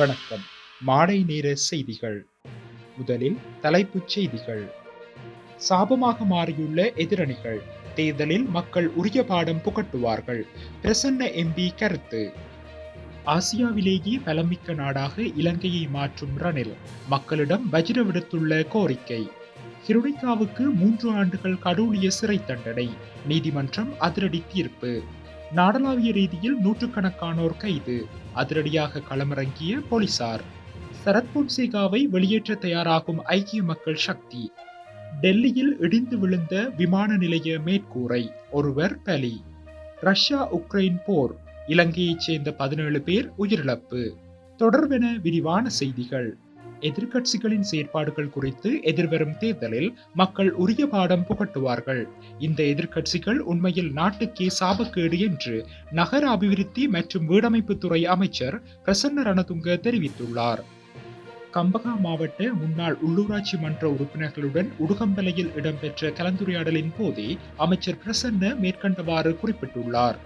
வணக்கம். மாலை நேர செய்திகள். முதலில் தலைப்புச் செய்திகள். சாபமாக மாறியுள்ள எதிரணிகள். தேர்தலில் மக்கள் உரிய பாடம் புகட்டுவார்கள். பிரசன்ன எம்பி கருத்து. ஆசியாவிலேயே பலமிக்க நாடாக இலங்கையை மாற்றும் ரணில். மக்களிடம் வஜ்ர விடுத்துள்ள கோரிக்கை. ஹிருணிகாவுக்கு மூன்று ஆண்டுகள் கடூழிய சிறை தண்டனை. நீதிமன்றம் அதிரடி தீர்ப்பு. நாடளாவிய ரீதியில் நூற்றுக்கணக்கானோர் கைது. அதிரடியாக களமிறங்கிய போலீசார். சரத் பொன்சேகாவை வெளியேற்ற தயாராகும் ஐக்கிய மக்கள் சக்தி. டெல்லியில் இடிந்து விழுந்த விமான நிலைய மேற்கூரை ஒருவர் பலி. ரஷ்யா உக்ரைன் போர் இலங்கையைச் சேர்ந்த பதினேழு பேர் உயிரிழப்பு. தொடர்பென விரிவான செய்திகள். எதிர்க்கட்சிகளின் செயற்பாடுகள் குறித்து எதிர்வரும் தேர்தலில் மக்கள் உரிய பாடம் புகட்டுவார்கள். இந்த எதிர்கட்சிகள் உண்மையில் நாட்டுக்கே சாபக்கேடு என்று நகர அபிவிருத்தி மற்றும் வீடமைப்புத்துறை அமைச்சர் பிரசன்ன ரணதுங்க தெரிவித்துள்ளார். கம்பகா மாவட்ட முன்னாள் உள்ளூராட்சி மன்ற உறுப்பினர்களுடன் உடுகம்பலையில் இடம்பெற்ற கலந்துரையாடலின் போதே அமைச்சர் பிரசன்ன மேற்கண்டவாறு குறிப்பிட்டுள்ளார்.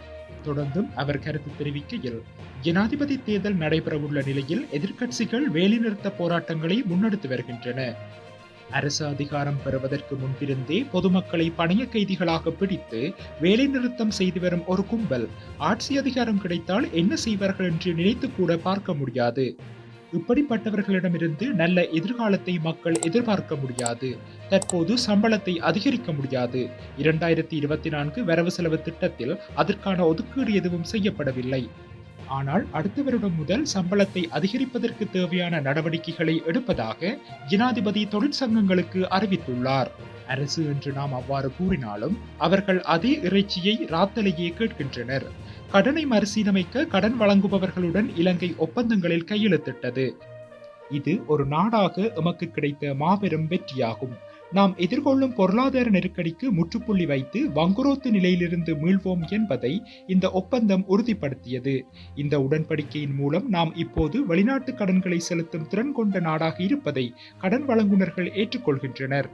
தொடர்ந்தும் அவர் கருத்து தெரிவிக்கையில் ஜனாதிபதி தேர்தல் நடைபெறவுள்ள நிலையில் எதிர்க்கட்சிகள் வேலைநிறுத்த போராட்டங்களை முன்னெடுத்து வருகின்றன. அரசு அதிகாரம் பெறுவதற்கு முன்பிருந்தே பொதுமக்களை பணைய கைதிகளாக பிடித்து வேலைநிறுத்தம் செய்து வரும் ஒரு கும்பல் ஆட்சி அதிகாரம் கிடைத்தால் என்ன செய்வார்கள் என்று நினைத்து கூட பார்க்க முடியாது. இப்படிப்பட்டவர்களிடமிருந்து நல்ல எதிர்காலத்தை மக்கள் எதிர்பார்க்க முடியாது. தற்போது சம்பளத்தை அதிகரிக்க முடியாது. இரண்டாயிரத்தி இருபத்தி நான்கு வரவு செலவு திட்டத்தில் அதற்கான ஒதுக்கீடு எதுவும் செய்யப்படவில்லை. ஆனால் அடுத்த வருடம் முதல் சம்பளத்தை அதிகரிப்பதற்கு தேவையான நடவடிக்கைகளை எடுப்பதாக ஜனாதிபதி தொழிற்சங்கங்களுக்கு அறிவித்துள்ளார். அரசு என்று நாம் அவ்வாறு கூறினாலும் அவர்கள் அதே இறைச்சியை ராத்தலையே கேட்கின்றனர். கடனை மறுசீரமைக்க கடன் வழங்குபவர்களுடன் இலங்கை ஒப்பந்தங்களில் கையெழுத்திட்டது. இது ஒரு நாடாக எமக்கு கிடைத்த மாபெரும் வெற்றியாகும். நாம் எதிர்கொள்ளும் பொருளாதார நெருக்கடிக்கு முற்றுப்புள்ளி வைத்து வங்குரோத்து நிலையிலிருந்து மீள்வோம் என்பதை இந்த ஒப்பந்தம் உறுதிப்படுத்தியது. இந்த உடன்படிக்கையின் மூலம் நாம் இப்போது வெளிநாட்டு கடன்களை செலுத்தும் திறன் கொண்ட நாடாக இருப்பதை கடன் வழங்குனர்கள் ஏற்றுக்கொள்கின்றனர்.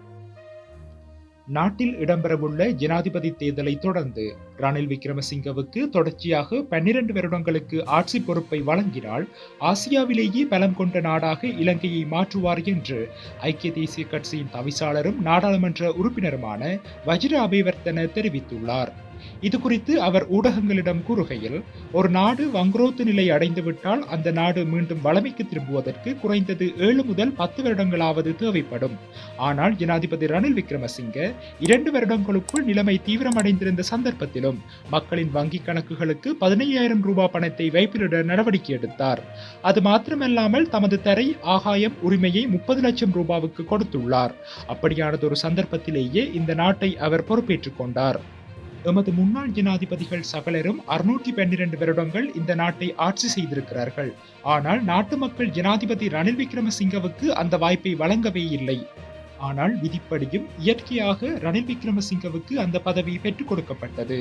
நாட்டில் இடம்பெறவுள்ள ஜனாதிபதி தேர்தலை தொடர்ந்து ரணில் விக்ரமசிங்கவுக்கு தொடர்ச்சியாக பன்னிரண்டு வருடங்களுக்கு ஆட்சி பொறுப்பை வழங்கினால் ஆசியாவிலேயே பலம் கொண்ட நாடாக இலங்கையை மாற்றுவார் என்று ஐக்கிய தேசிய கட்சியின் தவிசாளரும் நாடாளுமன்ற உறுப்பினருமான வஜ்ர அபிவர்த்தன தெரிவித்துள்ளார். இது குறித்து அவர் ஊடகங்களிடம் கூறுகையில் ஒரு நாடு வங்குரோத்து நிலை அடைந்துவிட்டால் அந்த நாடு மீண்டும் வளமைக்கு திரும்புவதற்கு குறைந்தது ஏழு முதல் பத்து வருடங்களாவது தேவைப்படும். ஆனால் ஜனாதிபதி ரணில் விக்ரமசிங்க இரண்டு வருடங்களுக்குள் நிலைமை தீவிரமடைந்திருந்த சந்தர்ப்பத்திலும் மக்களின் வங்கிக் கணக்குகளுக்கு பதினையாயிரம் ரூபாய் பணத்தை வைப்பிலிட நடவடிக்கை எடுத்தார். அது மாத்திரமல்லாமல் தமது தரை ஆகாயம் உரிமையை முப்பது லட்சம் ரூபாவுக்கு கொடுத்துள்ளார். அப்படியானதொரு சந்தர்ப்பத்திலேயே இந்த நாட்டை அவர் பொறுப்பேற்றுக் கொண்டார். எமது முன்னாள் ஜனாதிபதிகள் சகலரும் அறுநூற்றி பன்னிரண்டு வருடங்கள் இந்த நாட்டை ஆட்சி செய்திருக்கிறார்கள். ஆனால் நாட்டு மக்கள் ஜனாதிபதி ரணில் விக்ரமசிங்கவுக்கு அந்த வாய்ப்பை வழங்கவே இல்லை. ஆனால் விதிப்படியும் இயற்கையாக ரணில் விக்ரமசிங்கவுக்கு அந்த பதவி பெற்றுக் கொடுக்கப்பட்டது.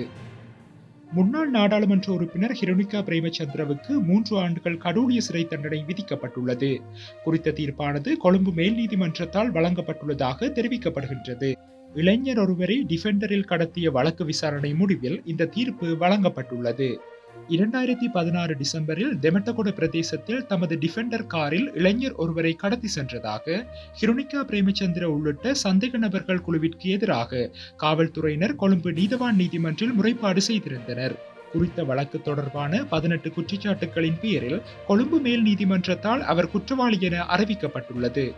முன்னாள் நாடாளுமன்ற உறுப்பினர் ஹிருணிகா பிரேமச்சந்திரவுக்கு மூன்று ஆண்டுகள் கடூழிய சிறை தண்டனை விதிக்கப்பட்டுள்ளது. குறித்த தீர்ப்பானது கொழும்பு மேல் நீதிமன்றத்தால் வழங்கப்பட்டுள்ளதாக தெரிவிக்கப்படுகின்றது. இளைஞர் ஒருவரை டிஃபெண்டரில் கடத்திய வழக்கு விசாரணை முடிவில் இந்த தீர்ப்பு வழங்கப்பட்டுள்ளது. இரண்டாயிரத்தி பதினாறு டிசம்பரில் தெமட்டகொட பிரதேசத்தில் தமது டிஃபெண்டர் காரில் இளைஞர் ஒருவரை கடத்தி சென்றதாக ஹிருணிகா பிரேமச்சந்திர உள்ளிட்ட சந்தேக நபர்கள் குழுவிற்கு எதிராக காவல்துறையினர் கொழும்பு நீதவான் நீதிமன்றில் முறைப்பாடு செய்திருந்தனர். குறித்த வழக்கு தொடர்பான பதினெட்டு குற்றச்சாட்டுகளின் பேரில் கொழும்பு மேல் நீதிமன்றத்தால் அவர் குற்றவாளி என அறிவிக்கப்பட்டுள்ளது.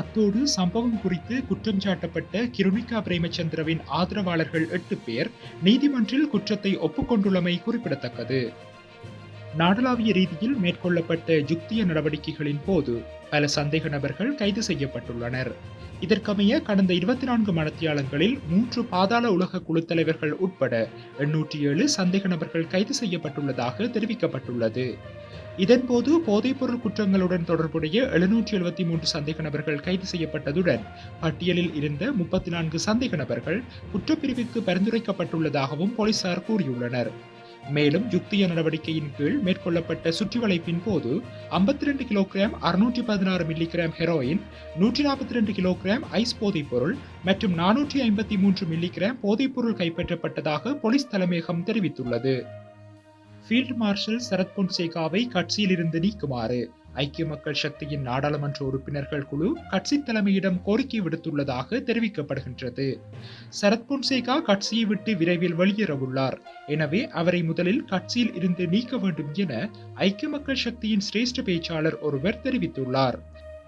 அத்தோடு சம்பவம் குறித்து குற்றம் சாட்டப்பட்ட கிருணிகா பிரேமச்சந்திரவின் ஆதரவாளர்கள் எட்டு பேர் நீதிமன்றில் குற்றத்தை ஒப்புக்கொண்டுள்ளமை குறிப்பிடத்தக்கது. நாடளாவிய ரீதியில் மேற்கொள்ளப்பட்ட யுக்திய நடவடிக்கைகளின் போது பல சந்தேக நபர்கள் கைது செய்யப்பட்டுள்ளனர். இதற்கமைய கடந்த இருபத்தி நான்கு மணத்தியாளங்களில் மூன்று பாதாள உலக குழு தலைவர்கள் உட்பட எண்ணூற்றி ஏழு சந்தேக நபர்கள் கைது செய்யப்பட்டுள்ளதாக தெரிவிக்கப்பட்டுள்ளது. இதன்போது போதைப்பொருள் குற்றங்களுடன் தொடர்புடைய எழுநூற்றி எழுபத்தி மூன்று சந்தேக நபர்கள் கைது செய்யப்பட்டதுடன் பட்டியலில் இருந்த முப்பத்தி நான்கு சந்தேக நபர்கள் குற்றப்பிரிவுக்கு பரிந்துரைக்கப்பட்டுள்ளதாகவும் போலீசார் கூறியுள்ளனர். மேலும் யுக்திய நடவடிக்கையின் கீழ் மேற்கொள்ளப்பட்ட சுற்றிவளைப்பின் போது ஐம்பத்தி ரெண்டு கிலோகிராம் அறுநூற்றி பதினாறு மில்லிகிராம் ஹெரோயின் நூற்றி நாற்பத்தி ரெண்டு கிலோகிராம் ஐஸ் போதைப்பொருள் மற்றும் நானூற்றி ஐம்பத்தி மூன்று மில்லிகிராம் போதைப்பொருள் கைப்பற்றப்பட்டதாக போலீஸ் தலைமையகம் தெரிவித்துள்ளது. ஃபீல்ட் மார்ஷல் சரத் பொன்சேகாவை கட்சியிலிருந்து நீக்குமாறு. ஐக்கிய மக்கள் சக்தியின் நாடாளுமன்ற உறுப்பினர்கள் குழு கட்சி தலைமையிடம் கோரிக்கை விடுத்துள்ளதாக தெரிவிக்கப்படுகின்றது. சரத் பொன்சேகா கட்சியை விட்டு விரைவில் வெளியேறவுள்ளார். எனவே அவரை முதலில் கட்சியில் இருந்து நீக்க வேண்டும் என ஐக்கிய மக்கள் சக்தியின் சிரேஷ்ட பேச்சாளர் ஒருவர் தெரிவித்துள்ளார்.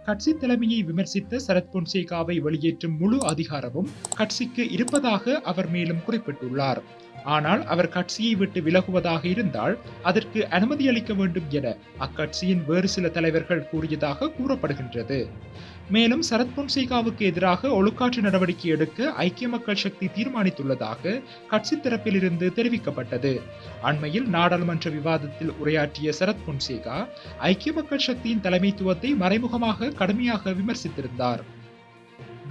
கட்சி தலைமையை விமர்சித்த சரத் பொன்சேகாவை வெளியேற்றும் முழு அதிகாரமும் கட்சிக்கு இருப்பதாக அவர் மேலும் குறிப்பிட்டுள்ளார். ஆனால் அவர் கட்சியை விட்டு விலகுவதாக இருந்தால் அதற்கு அனுமதி அளிக்க வேண்டும் என அக்கட்சியின் வேறு சில தலைவர்கள் கூறியதாக கூறப்படுகின்றது. மேலும் சரத் பொன்சேகாவுக்கு எதிராக ஒழுக்காற்று நடவடிக்கை எடுக்க ஐக்கிய மக்கள் சக்தி தீர்மானித்துள்ளதாக கட்சி தரப்பிலிருந்து தெரிவிக்கப்பட்டது. அண்மையில் நாடாளுமன்ற விவாதத்தில் உரையாற்றிய சரத் பொன்சேகா ஐக்கிய மக்கள் சக்தியின் தலைமைத்துவத்தை மறைமுகமாக கடுமையாக விமர்சித்திருந்தார்.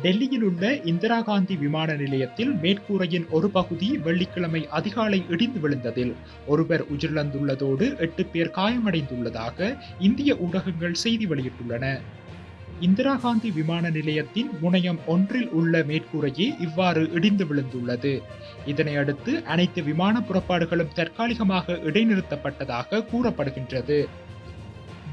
டெல்லியில் உள்ள இந்திரா காந்தி விமான நிலையத்தில் மேற்கூரையின் ஒரு பகுதி வெள்ளிக்கிழமை அதிகாலை இடிந்து விழுந்ததில் ஒருவர் உயிரிழந்துள்ளதோடு எட்டு பேர் காயமடைந்துள்ளதாக இந்திய ஊடகங்கள் செய்தி வெளியிட்டுள்ளன. இந்திரா காந்தி விமான நிலையத்தின் முனையம் ஒன்றில் உள்ள மேற்கூரையே இவ்வாறு இடிந்து விழுந்துள்ளது. இதனை அடுத்து அனைத்து விமான புறப்பாடுகளும் தற்காலிகமாக இடைநிறுத்தப்பட்டதாக கூறப்படுகின்றது.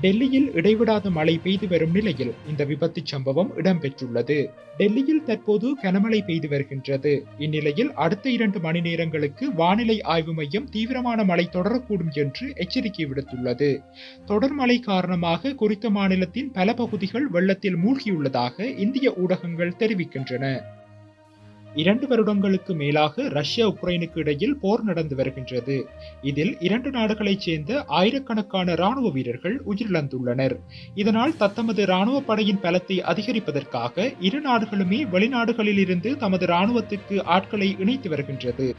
டெல்லியில் இடைவிடாத மழை பெய்து வரும் நிலையில் இந்த விபத்து சம்பவம் இடம்பெற்றுள்ளது. டெல்லியில் தற்போது கனமழை பெய்து வருகின்றது. இந்நிலையில் அடுத்த இரண்டு மணி நேரங்களுக்கு வானிலை ஆய்வு மையம் தீவிரமான மழை தொடரக்கூடும் என்று எச்சரிக்கை விடுத்துள்ளது. தொடர் மழை காரணமாக குறித்த மாநிலத்தின் பல பகுதிகள் வெள்ளத்தில் மூழ்கியுள்ளதாக இந்திய ஊடகங்கள் தெரிவிக்கின்றன. இரண்டு வருடங்களுக்கு மேலாக ரஷ்யா உக்ரைனுக்கு இடையில் போர் நடந்து வருகின்றது. இதில் இரண்டு நாடுகளைச் சேர்ந்த ஆயிரக்கணக்கான ராணுவ வீரர்கள் உயிரிழந்துள்ளனர். இதனால் தத்தமது ராணுவ படையின் பலத்தை அதிகரிப்பதற்காக இரு நாடுகளுமே வெளிநாடுகளில் இருந்து தமது ராணுவத்திற்கு ஆட்களை இணைத்து வருகின்றது.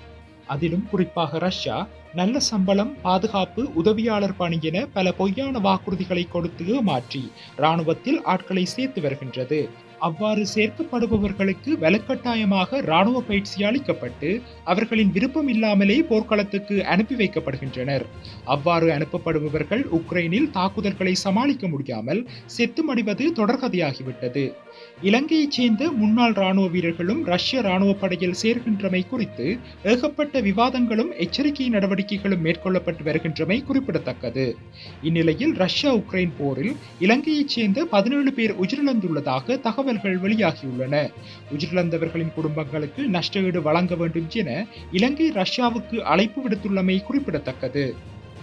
அதிலும் குறிப்பாக ரஷ்யா நல்ல சம்பளம் பாதுகாப்பு உதவியாளர் பணி என பல பொய்யான வாக்குறுதிகளை கொடுத்து மாற்றி ராணுவத்தில் ஆட்களை சேர்த்து வருகின்றது. அவ்வாறு சேர்க்கப்படுபவர்களுக்கு வலுக்கட்டாயமாக இராணுவ பயிற்சி அளிக்கப்பட்டு அவர்களின் விருப்பம் இல்லாமலே போர்க்களத்துக்கு அனுப்பி வைக்கப்படுகின்றனர். அவ்வாறு அனுப்பப்படுபவர்கள் உக்ரைனில் தாக்குதல்களை சமாளிக்க முடியாமல் செத்துமடிவது தொடர்கதையாகிவிட்டது. இலங்கையைச் சேர்ந்த முன்னாள் ராணுவ வீரர்களும் ரஷ்ய ராணுவ படையில் சேர்கின்றமை குறித்து ஏகப்பட்ட விவாதங்களும் எச்சரிக்கை நடவடிக்கைகளும் மேற்கொள்ளப்பட்டு வருகின்றமை குறிப்பிடத்தக்கது. இந்நிலையில் ரஷ்யா உக்ரைன் போரில் இலங்கையைச் சேர்ந்த பதினேழு பேர் உயிரிழந்துள்ளதாக தகவல்கள் வெளியாகியுள்ளன. உயிரிழந்தவர்களின் குடும்பங்களுக்கு நஷ்டஈடு வழங்க வேண்டும் என இலங்கை ரஷ்யாவுக்கு அழைப்பு விடுத்துள்ளமை குறிப்பிடத்தக்கது.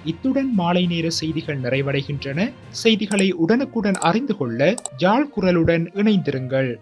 இத்துடன் மாலை நேர செய்திகள் நிறைவடைகின்றன. செய்திகளை உடனுக்குடன் அறிந்து கொள்ள ஜாழ் குரலுடன் இணைந்திருங்கள்.